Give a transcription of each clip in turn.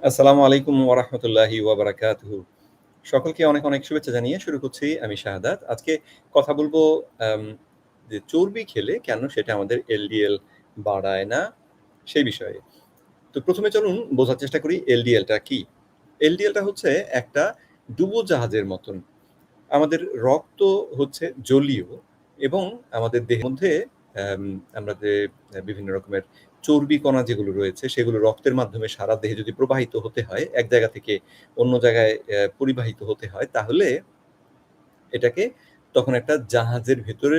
আসসালামু আলাইকুম ওয়া রাহমাতুল্লাহি ওয়া সকলকে অনেক, অনেক শুভেচ্ছা জানিয়ে শুরু করছি আমি শাহাদাত। আজকে কথা বলব যে চর্বি খেলে কেন সেটা আমাদের এলডিএল বাড়ায় না সেই বিষয়ে। তো প্রথমে চলুন বোঝার চেষ্টা করি এলডিএলটা কি? এলডিএলটা হচ্ছে একটা ডুবো জাহাজের মতন। আমাদের রক্ত হচ্ছে জলীয় এবং আমাদের দেহের মধ্যে আমরা যে বিভিন্ন রকমের চর্বি কণা যেগুলো রয়েছে সেগুলো রক্তের মাধ্যমে সারা দেহে যদি প্রবাহিত হতে হয়, এক জায়গা থেকে অন্য জায়গায় পরিবাহিত হতে হয় তাহলে এটাকে তখন একটা জাহাজের ভেতরে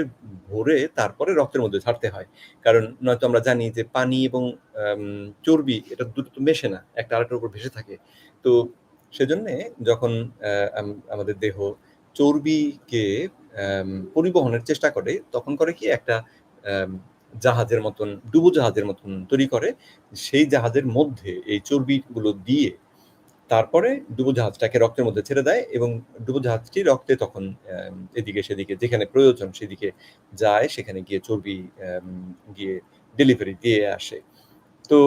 ভরে তারপরে রক্তের মধ্যে ছাড়তে হয়। কারণ নয়তো আমরা জানি যে পানি এবং চর্বি এটা দুটো তো মেশে না। একটা আরেকটার উপর ভেসে থাকে। তো সেজন্যে যখন আমাদের দেহ চর্বিকে পরিবহনের চেষ্টা করে তখন করে কি একটা জাহাজের মতন ডুবোজাহাজের মতন তৈরি করে। সেই জাহাজের মধ্যে এই চর্বিগুলো দিয়ে তারপরে ডুবোজাহাজটাকে রক্তের মধ্যে ছেড়ে দেয় এবং ডুবোজাহাজটি রক্তে তখন এদিকে সেদিকে যেখানে প্রয়োজন সেদিকে যায়, সেখানে গিয়ে চর্বি গিয়ে ডেলিভারি দিয়ে আসে। তো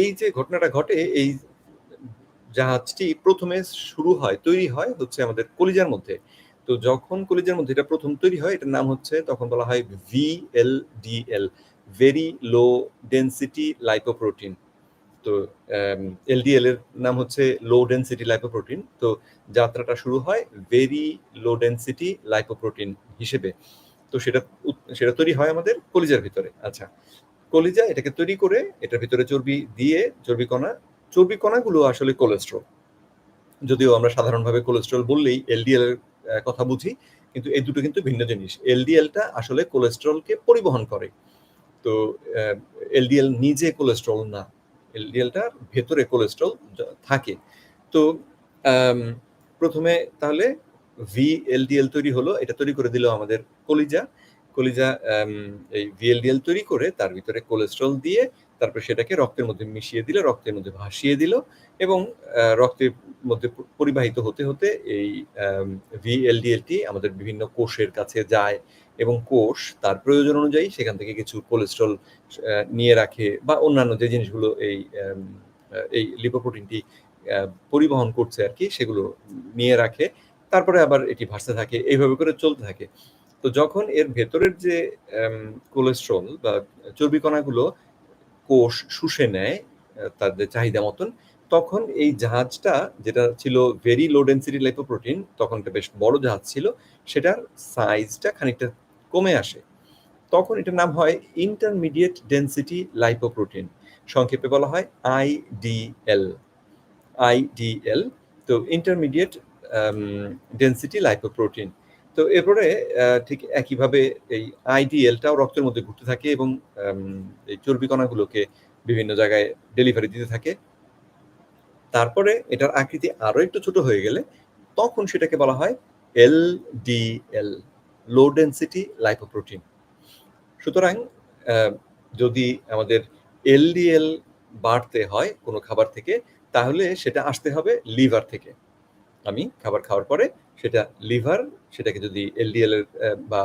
এই যে ঘটনাটা ঘটে এই জাহাজটি প্রথমে শুরু হয়, তৈরি হয় হচ্ছে আমাদের কলিজার মধ্যে। তো যখন কলিজার মধ্যে এটা প্রথম তৈরি হয় এটার নাম হচ্ছে তখন বলা হয় VLDL very low density lipoprotein. তো এলডিএল এর নাম হচ্ছে লো ডেনসিটি লাইপোপ্রোটিন। তো যাত্রাটা শুরু হয় ভেরি লো ডেনসিটি লাইপোপ্রোটিন হিসেবে। তো সেটা সেটা তৈরি হয় আমাদের কলিজার ভিতরে। আচ্ছা। কলিজা এটাকে তৈরি করে এটার ভিতরে চর্বি দিয়ে চর্বি কণা, চর্বি কণাগুলো আসলে কোলেস্টেরল। যদিও আমরা সাধারণভাবে কোলেস্ট্রল বললেই এলডিএল এর কথা বুঝি। কিন্তু এই দুটো কিন্তু ভিন্ন জিনিস। এলডিএলটা আসলে কোলেস্টেরলকে পরিবহন করে। তো এলডিএল নিজে কোলেস্ট্রল না। এলডিএলটার ভেতরে কোলেস্টেরল থাকে। তো, আম ১ম এ তাহলে VLDL তৈরি হলো। এটা তৈরি করে দিল আমাদের কলিজা। কলিজা এই VLDL তৈরি করে তার ভিতরে কোলেস্ট্রল দিয়ে তারপরে সেটাকে রক্তের মধ্যে মিশিয়ে দিল, রক্তের মধ্যে ভাসিয়ে দিল এবং রক্তের মধ্যে পরিবাহিত হতে, হতে এই আম VLDL টি আমাদের বিভিন্ন কোষের কাছে যায় এবং কোষ তার প্রয়োজন অনুযায়ী সেখান থেকে কিছু কোলেস্টেরল নিয়ে রাখে বা অন্যান্য যে জিনিসগুলো এই এই লিপোপ্রোটিনটি পরিবহন করছে আর কি সেগুলো নিয়ে রাখে। তারপরে আবার এটি ভাসতে থাকে। এইভাবে করে চলতে থাকে। তো যখন এর ভেতরের যে কোলেস্ট্রল বা চর্বি কণাগুলো কোষ শুষে নেয় তাদের চাহিদা মতন, তখন এই জাহাজটা যেটা ছিল ভেরি লো ডেনসিটি লাইপোপ্রোটিন তখন এটা বেশ বড় জাহাজ ছিল। সেটার সাইজটা খানিকটা কমে আসে। তখন এটার নাম হয় ইন্টারমিডিয়েট ডেনসিটি লাইপোপ্রোটিন। সংক্ষেপে বলা হয় IDL। IDL তো ইন্টারমিডিয়েট ডেনসিটি লাইপোপ্রোটিন। তো এরপরে ঠিক একইভাবে এই আইডিএলটাও রক্তের মধ্যে ঘুরতে থাকে এবং এই চর্বি কণাগুলোকে বিভিন্ন জায়গায় ডেলিভারি দিতে থাকে। তারপরে এটার আকৃতি আরও একটু ছোট হয়ে গেলে তখন সেটাকে বলা হয় LDL লো ডেনসিটি লাইপোপ্রোটিন। সুতরাং যদি আমাদের এলডিএল বাড়তে হয় কোনো খাবার থেকে, তাহলে সেটা আসতে হবে লিভার থেকে। আমি খাবার খাওয়ার পরে সেটা লিভার সেটাকে যদি এলডিএল এর বা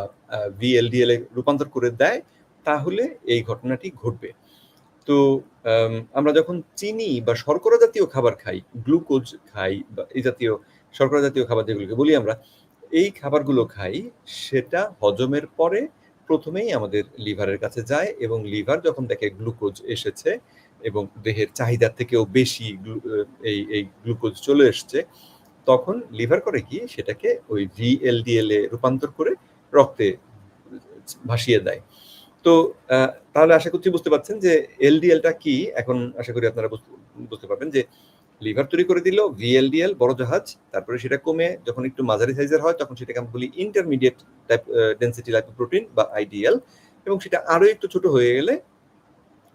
VLDL এ রূপান্তর করে দেয় তাহলে এই ঘটনাটি ঘটবে। তো আমরা যখন চিনি বা শর্করা জাতীয় খাবার খাই, গ্লুকোজ খাই বা এই জাতীয় শর্করা জাতীয় খাবার যেগুলোকে বলি আমরা, এই খাবারগুলো খাই সেটা হজমের পরে প্রথমেই আমাদের লিভারের কাছে যায় এবং লিভার যখন দেখে গ্লুকোজ এসেছে এবং দেহের চাহিদার থেকেও বেশি এই এই গ্লুকোজ চলে এসছে, তখন লিভার করে কি সেটাকে ওই VLDL এ রূপান্তর করে রক্তে ভাসিয়ে দেয়। তো তাহলে আশা করছি বুঝতে পারছেন যে এলডিএলটা কি? এখন আশা করি আপনারা বুঝ বুঝতে পারবেন যে লিভার তৈরি করে দিল VLDL বড় জাহাজ। তারপরে সেটা কমে যখন একটু মাঝারি সাইজের হয় তখন সেটাকে আমরা বলি ইন্টারমিডিয়েট টাইপ ডেনসিটি লাইপোপ্রোটিন বা আইডিএল এবং সেটা আরও একটু ছোট হয়ে গেলে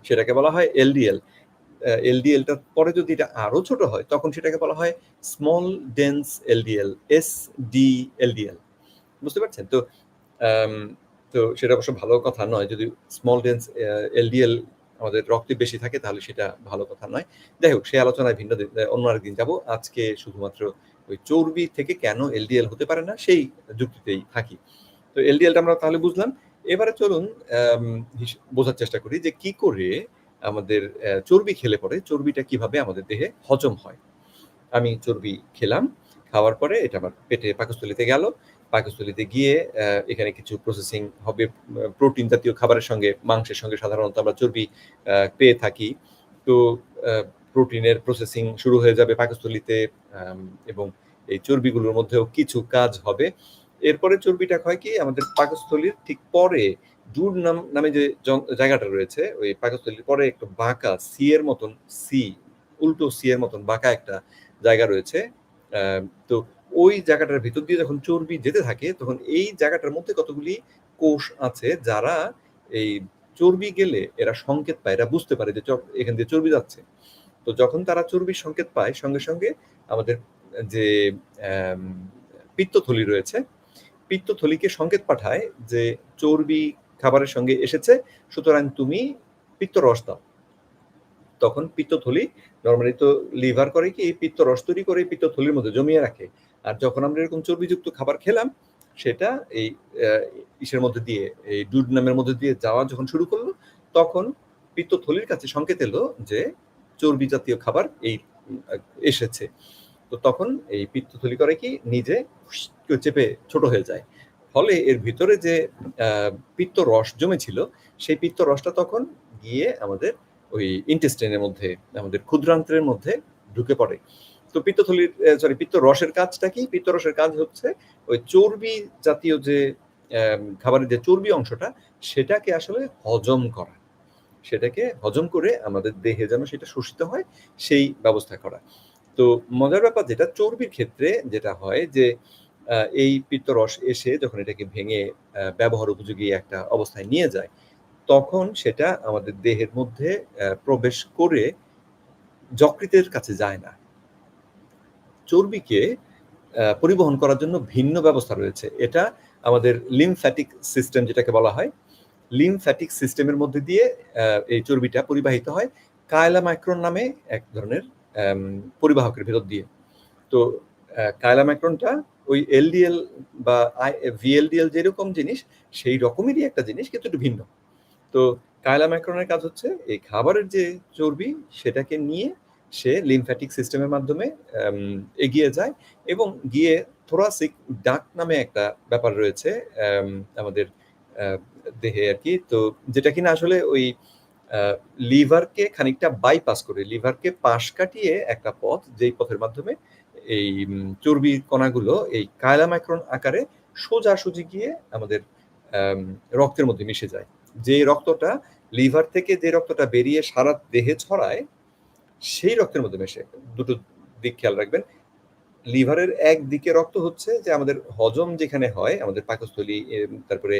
সেটাকে বলা হয় এলডিএল। অ্যা এলডিএলটার পরে যদি এটা আরও ছোট হয় তখন সেটাকে বলা হয় small dense LDL, S D LDL বুঝতে পারছেন? তো তো সেটা অবশ্য ভালো কথা নয়। যদি স্মল ডেন্স এলডিএল আমাদের রক্তে বেশি থাকে তাহলে সেটা ভালো কথা নয়। যাই হোক সেই আলোচনায় ভিন্ন অন্য আরেকদিন যাব। আজকে শুধুমাত্র ওই চর্বি থেকে কেন এলডিএল হতে পারে না সেই যুক্তিতেই থাকি। তো এলডিএলটা আমরা তাহলে বুঝলাম। এবারে চলুন বোঝার চেষ্টা করি যে কি করে আমাদের চর্বি খেলে পরে, চর্বিটা কীভাবে আমাদের দেহে হজম হয়। আমি চর্বি খেলাম, খাওয়ার পরে এটা আমার পেটে পাকস্থলিতে গেল। পাকস্থলিতে গিয়ে এখানে কিছু প্রসেসিং হবে প্রোটিন জাতীয় খাবারের সঙ্গে, মাংসের সঙ্গে সাধারণত আমরা চর্বি পেয়ে থাকি। তো প্রোটিনের প্রসেসিং শুরু হয়ে যাবে পাকস্থলিতে এবং এই চর্বিগুলোর মধ্যেও কিছু কাজ হবে। এরপরে চর্বিটা হয় কি, আমাদের পাকস্থলীর ঠিক পরে জুড নাম, নামে যে জায়গাটা রয়েছে, ওই পাকস্থলীর পরে একটু বাঁকা সি এর মতন, সি, উল্টো সি এর মতন বাঁকা একটা জায়গা রয়েছে। তো ওই জায়গাটার ভিতর দিয়ে যখন চর্বি যেতে থাকে, তখন এই জায়গাটার মধ্যে কতগুলি কোষ আছে যারা এই চর্বি গেলে এরা সংকেত পায়, এরা বুঝতে পারে যে এখান দিয়ে চর্বি যাচ্ছে। তো যখন তারা চর্বির সংকেত পায়, সঙ্গে সঙ্গে আমাদের যে পিত্তথলি রয়েছে, পিত্তথলিকে সংকেত পাঠায় যে চর্বি খাবারের সঙ্গে এসেছে, সুতরাং তুমি পিত্ত রস দাও। তখন পিত্তথলি নর্মালি তো লিভার করে কি, পিত্ত রস তৈরি করে পিত্তথলির মধ্যে জমিয়ে রাখে। আর যখন আমরা এরকম চর্বিযুক্ত খাবার খেলাম, সেটা এই ইসের মধ্যে দিয়ে, এই দুধ নামের মধ্যে দিয়ে যাওয়া যখন শুরু করল, তখন পিত্তথলির কাছে সংকেত এলো যে চর্বি জাতীয় খাবার এই, এসেছে। তো তখন এই পিত্তথলি করে কি, নিজে চেপে ছোট হয়ে যায়। ফলে এর ভিতরে যে পিত্ত রস জমেছিল, সেই পিত্ত রসটা তখন গিয়ে আমাদের ওই ইন্টেস্টাইনের মধ্যে, আমাদের ক্ষুদ্রান্ত্রের মধ্যে ঢুকে পড়ে। তো পিত্তথলির সরি পিত্ত রসের কাজটা কি? পিত্ত রসের কাজ হচ্ছে ওই চর্বি জাতীয় যে খাবারের যে চর্বি অংশটা, সেটাকে আসলে হজম করা। সেটাকে হজম করে আমাদের দেহে যেন সেটা শোষিত হয়, সেই ব্যবস্থা করা। তো মজার ব্যাপার যেটা, চর্বির ক্ষেত্রে যেটা হয় যে এই পিত্তরস এসে যখন এটাকে ভেঙে ব্যবহার উপযোগী একটা অবস্থায় নিয়ে যায়, তখন সেটা আমাদের দেহের মধ্যে প্রবেশ করে যকৃতের কাছে যায় না। চর্বিকে পরিবহন করার জন্য ভিন্ন ব্যবস্থা রয়েছে। এটা আমাদের লিমফ্যাটিক সিস্টেম যেটাকে বলা হয় লিমফ্যাটিক সিস্টেমের মধ্যে দিয়ে এই চর্বিটা পরিবাহিত হয় কায়লা মাইক্রন নামে এক ধরনের পরিবাহকের ভেতর দিয়ে। তো কায়লা মাইক্রনটা ওই এলডিএল বা ভিএলডিএল যেরকম জিনিস, সেই রকমেরই একটা জিনিস কিন্তু একটু ভিন্ন। তো কায়লা মাইক্রনের কাজ হচ্ছে, এই খাবারের যে চর্বি, সেটাকে নিয়ে সে লিমফ্যাটিক সিস্টেমের মাধ্যমে এগিয়ে যায় এবং গিয়ে থোরাসিক ডাক নামে একটা ব্যাপার রয়েছে আমাদের দেহে আর কি। তো যেটা কিনা আসলে ওই লিভারকে খানিকটা বাইপাস করে, লিভারকে পাশ কাটিয়ে একটা পথ, যেই পথের মাধ্যমে এই চর্বির কণাগুলো এই কায়লামাইক্রন আকারে সোজাসুজি গিয়ে আমাদের রক্তের মধ্যে মিশে যায়। যে রক্তটা লিভার থেকে যে রক্তটা বেরিয়ে সারা দেহে ছড়ায়, সেই রক্তের মধ্যে মেশে। দুটো দিক খেয়াল রাখবেন। লিভারের এক দিকে রক্ত হচ্ছে যে আমাদের হজম যেখানে হয়, আমাদের পাকস্থলী তারপরে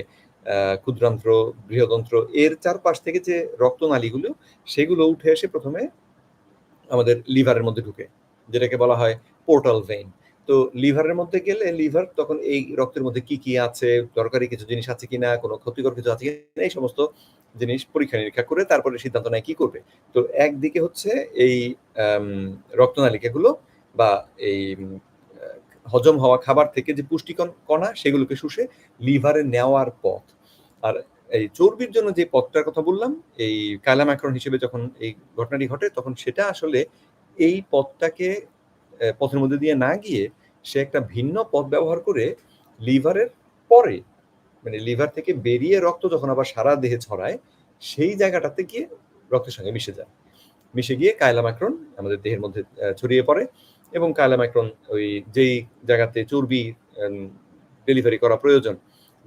ক্ষুদ্রান্ত্র, বৃহদন্ত্র, এর চারপাশ থেকে যে রক্তনালীগুলো, সেগুলো উঠে এসে প্রথমে আমাদের লিভারের মধ্যে ঢুকে। যেটাকে বলা হয় পোর্টাল ভেইন তো লিভারের মধ্যে গেলে লিভার তখন এই রক্তের মধ্যে কি কি আছে, দরকারি কিছু জিনিস আছে কিনা, কোনো ক্ষতিকর কিছু আছে কিনা, এই সমস্ত জিনিস পরীক্ষা নিরীক্ষা করে তারপরে সিদ্ধান্ত নেয় কি করবে। তো একদিকে হচ্ছে এই রক্তনালিকাগুলো বা এই হজম হওয়া খাবার থেকে যে পুষ্টিকর কণা সেগুলোকে শুষে লিভারে নেওয়ার পথ। আর এই চর্বির জন্য যে পথটার কথা বললাম, এই কালামাক্রন হিসেবে যখন এই ঘটনাটি ঘটে, তখন সেটা আসলে এই পথটাকে পথের মধ্যে দিয়ে না গিয়ে সে একটা ভিন্ন পথ ব্যবহার করে লিভারের পরে মানে লিভার থেকে বেরিয়ে রক্ত যখন আবার সারা দেহে ছড়ায়, সেই জায়গাটাতে গিয়ে রক্তের সঙ্গে মিশে যায়। মিশে গিয়ে কায়লামাক্রন আমাদের দেহের মধ্যে ছড়িয়ে পড়ে এবং কায়লামাক্রন ওই যেই জায়গাতে চর্বি ডেলিভারি করা প্রয়োজন,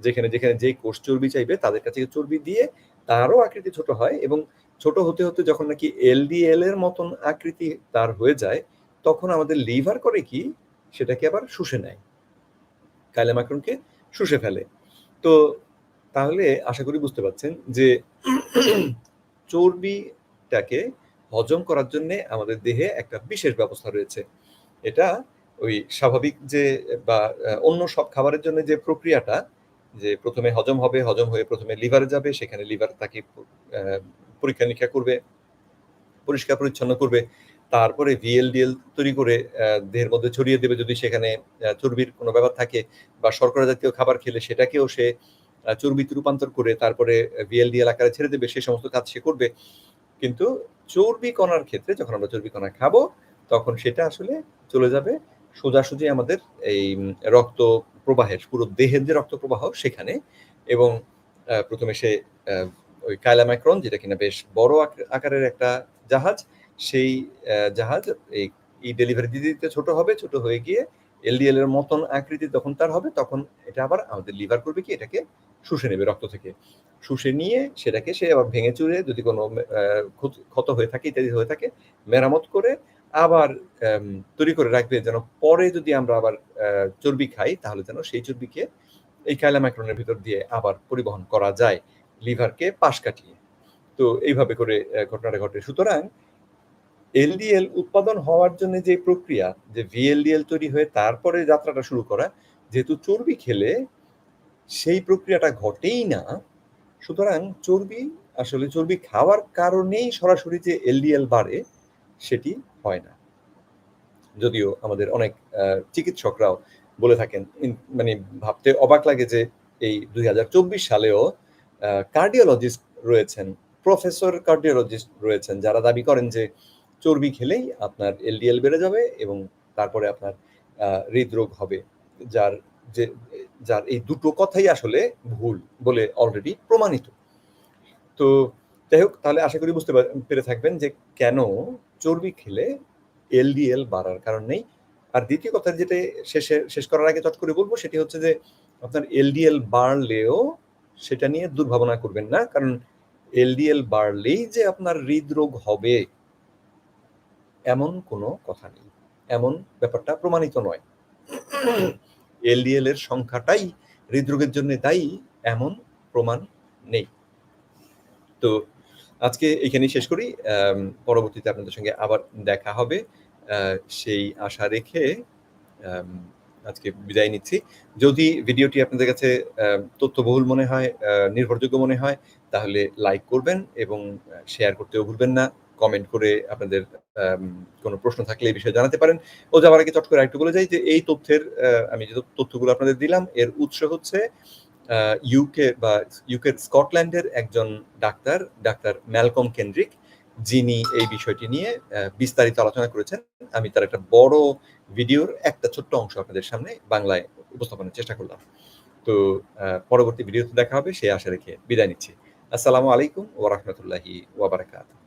যেখানে যেখানে যে কোষ চর্বি চাইবে তাদের কাছে চর্বি দিয়ে তারও আকৃতি ছোট হয় এবং ছোট হতে হতে যখন নাকি এলডিএল এর মতন আকৃতি তার হয়ে যায় তখন আমাদের লিভার করে কি? সেটাকে আবার শুষে নেয়। কায়লামাক্রনকে শুষে ফেলে। তো তাহলে আশা করি বুঝতে পারছেন যে চর্বিটাকে হজম করার জন্য আমাদের দেহে একটা বিশেষ ব্যবস্থা রয়েছে। এটা ওই স্বাভাবিক যে বা অন্য সব খাবারের জন্য যে প্রক্রিয়াটা, যে প্রথমে হজম হবে, হজম হয়ে প্রথমে লিভারে যাবে, সেখানে লিভার তাকে পরীক্ষা নিরীক্ষা করবে পরিষ্কার পরিচ্ছন্ন করবে তারপরে ভিএলডিএল তৈরি করে দেহের মধ্যে ছড়িয়ে দেবে যদি সেখানে চর্বির কোনো ব্যাপার থাকে বা শর্করা জাতীয় খাবার খেলে সেটাকেও সে চর্বিতে রূপান্তর করে তারপরে ভিএলডিএল আকারে ছেড়ে দেবে, সে সমস্ত কাজ সে করবে। কিন্তু চর্বি কণার ক্ষেত্রে যখন আমরা চর্বি কণা খাব, তখন সেটা আসলে চলে যাবে সোজাসুজি আমাদের এই রক্ত প্রবাহের, পুরো দেহের যে রক্ত প্রবাহ সেখানে এবং প্রথমে সে ওই কাইলামাইক্রন, যেটা কিনা বেশ বড় আকারের একটা জাহাজ সেই জাহাজ এই ডেলিভারি দিতে দিতে ছোট হবে, ছোট হয়ে গিয়ে এলডিএল এর মতন আকৃতি যখন তার হবে, তখন এটা আবার আমাদের লিভার করবে কি? এটাকে শুষে নেবে রক্ত থেকে। শুষে নিয়ে সেটাকে সে আবার ভেঙে চুরে যদি কোনো ক্ষত হয়ে থাকে, ইত্যাদি হয়ে থাকে, মেরামত করে আবার তৈরি করে রাখবে যেন পরে যদি আমরা আবার চর্বি খাই, তাহলে যেন সেই চর্বিকে এই কাইলামাইক্রনের ভিতর দিয়ে আবার পরিবহন করা যায় লিভারকে পাশ কাটিয়ে। তো এইভাবে করে ঘটনাটা ঘটে। সুতরাং এলডিএল উৎপাদন হওয়ার জন্য যে প্রক্রিয়া, যে ভিএলডিএল তৈরি হয়ে তারপরে যাত্রাটা শুরু করা, যেহেতু চর্বি খেলে সেই প্রক্রিয়াটা ঘটেই না। সুতরাং চর্বি, আসলে চর্বি খাওয়ার কারণেই সরাসরি যে এলডিএল বাড়ে, সেটি হয় না। যদিও আমাদের অনেক চিকিৎসকরাও বলে থাকেন মানে ভাবতে অবাক লাগে যে এই দুই হাজার চব্বিশ সালেও কার্ডিওলজিস্ট রয়েছেন প্রফেসর কার্ডিওলজিস্ট রয়েছেন, যারা দাবি করেন যে চর্বি খেলেই আপনার এলডিএল বেড়ে যাবে এবং তারপরে আপনার হৃদরোগ হবে, যার যে, যার এই দুটো কথাই আসলে ভুল বলে অলরেডি প্রমাণিত। তো যাই হোক, তাহলে আশা করি বুঝতে পেরে থাকবেন যে কেন চর্বি খেলে এলডিএল বাড়ার কারণ নেই। আর দ্বিতীয় কথা যেটা শেষে, শেষ করার আগে চট করে বলব, সেটি হচ্ছে যে আপনার এলডিএল বাড়লেও সেটা নিয়ে দুর্ভাবনা করবেন না, কারণ এলডিএল বাড়লেই যে আপনার হৃদরোগ হবে। এমন কোনো কথা নেই। এমন ব্যাপারটা প্রমাণিত নয়। এলডিএল এর সংখ্যাটাই হৃদরোগের জন্য দায়ী, এমন প্রমাণ নেই। তো আজকে এখানেই শেষ করি। পরবর্তীতে আপনাদের সঙ্গে আবার দেখা হবে। সেই আশা রেখে আজকে বিদায় নিচ্ছি। যদি ভিডিওটি আপনাদের কাছে তথ্যবহুল মনে হয় নির্ভরযোগ্য মনে হয়, তাহলে লাইক করবেন এবং শেয়ার করতেও ভুলবেন না। কমেন্ট করে আপনাদের কোনো প্রশ্ন থাকলে এই বিষয়ে জানাতে পারেন। ও যাওয়ার আগে চট করে একটু বলে যাই যে এই তথ্যের আমি যে তথ্যগুলো আপনাদের দিলাম, এর উৎস হচ্ছে ইউকে বা ইউকে স্কটল্যান্ডের একজন ডাক্তার ডাক্তার ম্যালকম কেন্দ্রিক, যিনি এই বিষয়টি নিয়ে বিস্তারিত আলোচনা করেছেন। আমি তার একটা বড় ভিডিওর একটা ছোট্ট অংশ আপনাদের সামনে বাংলায় উপস্থাপনের চেষ্টা করলাম। তো পরবর্তী ভিডিওতে দেখা হবে সেই আশা রেখে বিদায় নিচ্ছি। আসসালামু আলাইকুম ওরহমতুল্লাহি ওয়াবারাকাত